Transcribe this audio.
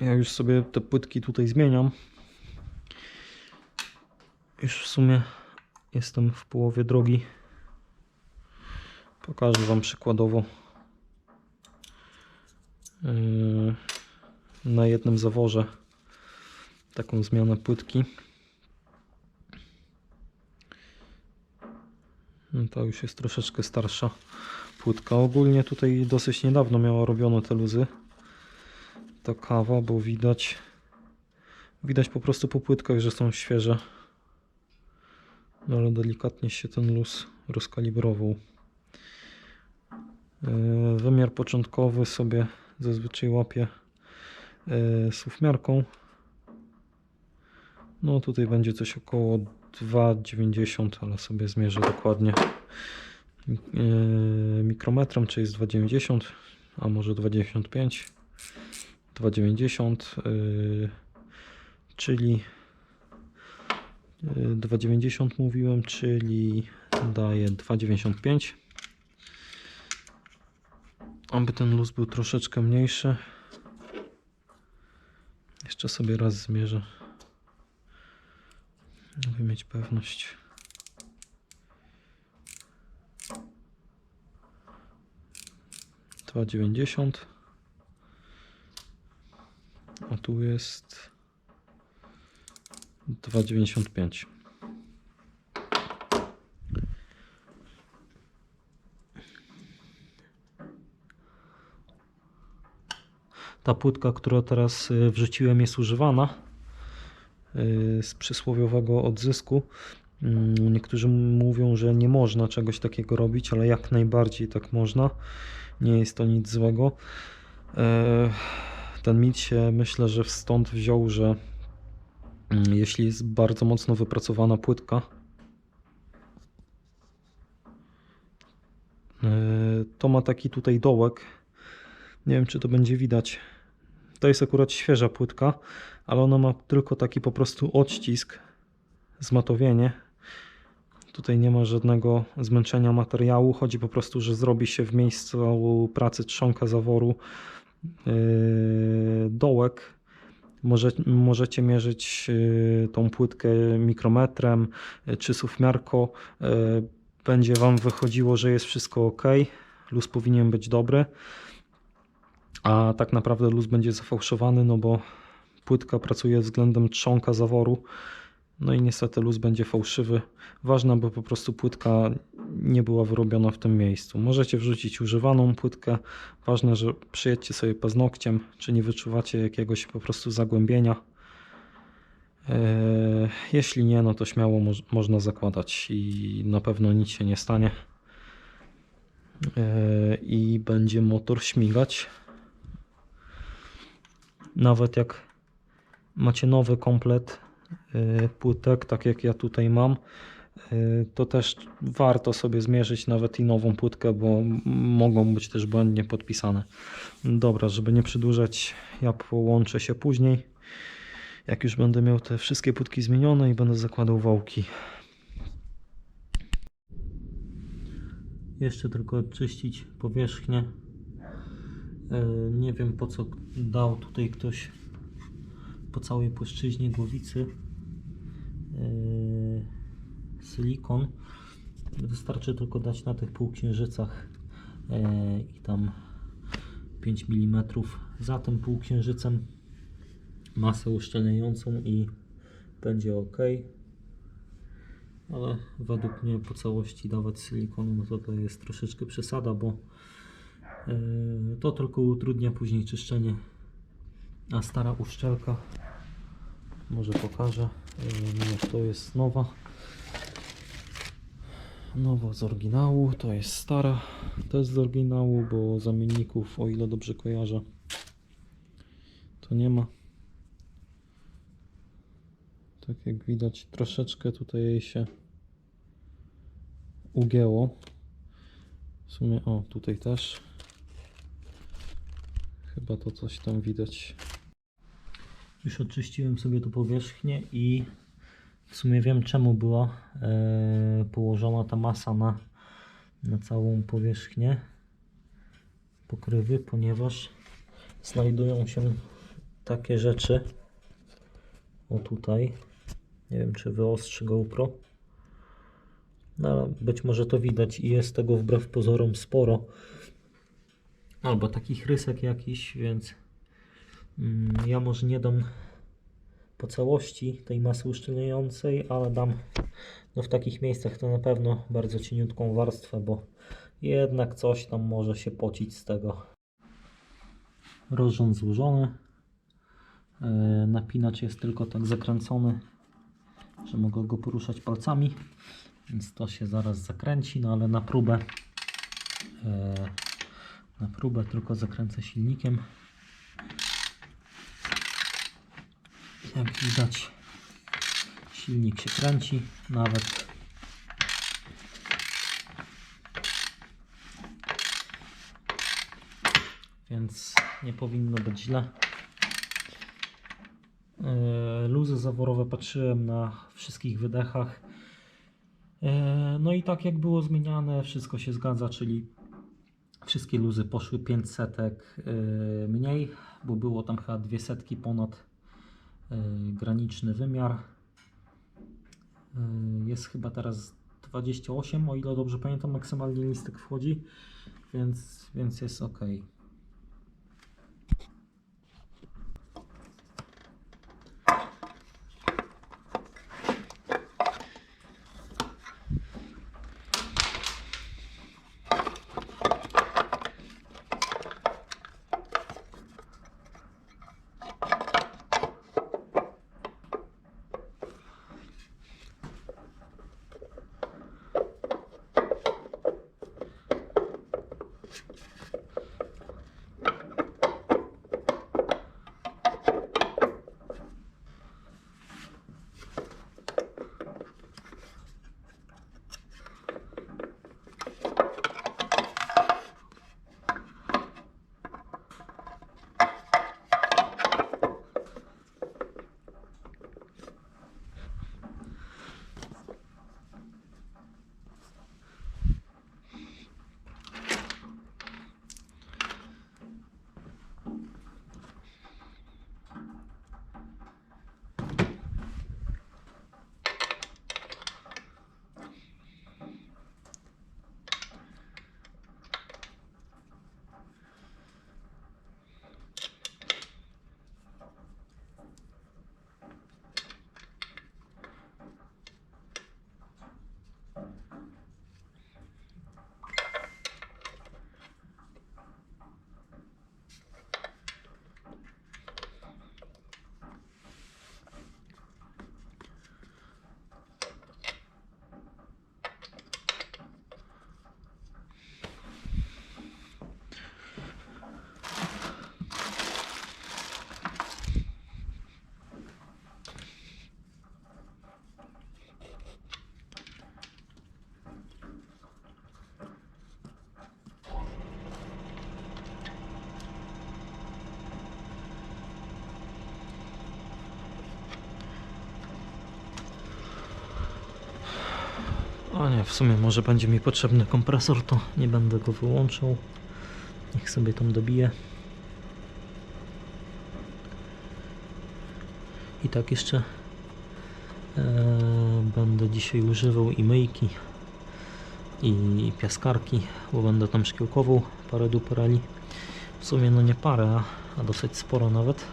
Ja już sobie te płytki tutaj zmieniam. Już w sumie jestem w połowie drogi. Pokażę Wam przykładowo yy, na jednym zaworze taką zmianę płytki. No To już jest troszeczkę starsza płytka. Ogólnie tutaj dosyć niedawno miała robione te luzy. Ta kawa, bo widać widać po prostu po płytkach, że są świeże. No ale delikatnie się ten luz rozkalibrował. Yy, Wymiar początkowy sobie zazwyczaj łapię yy, suwmiarką. No tutaj będzie coś około 2,90, ale sobie zmierzę dokładnie yy, mikrometrem, czy jest 2,90, a może 2,95. 2,90, yy, czyli yy, 2,90 mówiłem, czyli daje 2,95. Aby ten luz był troszeczkę mniejszy. Jeszcze sobie raz zmierzę. Aby mieć pewność. Dwa dziewięćdziesiąt. A tu jest 2,95. Ta płytka, którą teraz y, wrzuciłem, jest używana y, z przysłowiowego odzysku. Mm, Niektórzy mówią, że nie można czegoś takiego robić, ale jak najbardziej tak można. Nie jest to nic złego. Ten mit się myślę, że stąd wziął, że mm, jeśli jest bardzo mocno wypracowana płytka, e, to ma taki tutaj dołek. Nie wiem, czy to będzie widać. To jest akurat świeża płytka, ale ona ma tylko taki po prostu odcisk, zmatowienie. Tutaj nie ma żadnego zmęczenia materiału. Chodzi po prostu, że zrobi się w miejscu pracy trzonka zaworu dołek. Może, możecie mierzyć yy, tą płytkę mikrometrem yy, czy suwmiarko. Yy, Będzie Wam wychodziło, że jest wszystko ok. Luz powinien być dobry. A tak naprawdę luz będzie zafałszowany, no bo płytka pracuje względem trzonka zaworu. No i niestety luz będzie fałszywy. Ważne, by po prostu płytka nie była wyrobiona w tym miejscu. Możecie wrzucić używaną płytkę. Ważne, że przyjedźcie sobie paznokciem, czy nie wyczuwacie jakiegoś po prostu zagłębienia. Eee, Jeśli nie, no to śmiało moż- można zakładać i na pewno nic się nie stanie. Eee, I będzie motor śmigać. Nawet jak macie nowy komplet płytek, tak jak ja tutaj mam, y, to też warto sobie zmierzyć nawet i nową płytkę, bo mogą być też błędnie podpisane. Dobra, żeby nie przedłużać, ja połączę się później, jak już będę miał te wszystkie płytki zmienione i będę zakładał wałki. Jeszcze tylko odczyścić powierzchnię. E, Nie wiem po co dał tutaj ktoś po całej płaszczyźnie głowicy silikon. Wystarczy tylko dać na tych półksiężycach e, i tam 5 mm za tym półksiężycem masę uszczelniającą i będzie ok. Ale według mnie po całości dawać silikonu no to to jest troszeczkę przesada, bo Yy, To tylko utrudnia później czyszczenie. A stara uszczelka, może pokażę. Nie, to jest nowa. Nowa z oryginału, to jest stara. To jest z oryginału, bo zamienników, o ile dobrze kojarzę, to nie ma. Tak jak widać, troszeczkę tutaj jej się ugięło. W sumie, o, tutaj też. Chyba to coś tam widać. Już oczyściłem sobie tu powierzchnię i w sumie wiem czemu była e, położona ta masa na, na całą powierzchnię pokrywy, ponieważ znajdują się takie rzeczy. O tutaj. Nie wiem, czy wyostrzy GoPro. No, być może to widać i jest tego wbrew pozorom sporo. Albo takich rysek jakiś, więc ja może nie dam po całości tej masy uszczelniającej, ale dam no w takich miejscach to na pewno bardzo cieniutką warstwę, bo jednak coś tam może się pocić z tego. Rozrząd złożony. E, Napinacz jest tylko tak zakręcony, że mogę go poruszać palcami, więc to się zaraz zakręci, no ale na próbę e, na próbę tylko zakręcę silnikiem. Jak widać silnik się kręci nawet więc nie powinno być źle. E, Luzy zaworowe patrzyłem na wszystkich wydechach. E, No i tak jak było zmieniane, wszystko się zgadza, czyli wszystkie luzy poszły 5 setek e, mniej, bo było tam chyba dwie setki ponad graniczny wymiar. E, Jest chyba teraz 28, o ile dobrze pamiętam, maksymalnie listek wchodzi, więc, więc jest ok. O nie, w sumie może będzie mi potrzebny kompresor, to nie będę go wyłączał. Niech sobie tam dobije. I tak jeszcze e, będę dzisiaj używał i myjki i piaskarki, bo będę tam szkiełkował parę dupereli. W sumie no nie parę, a, dosyć sporo nawet.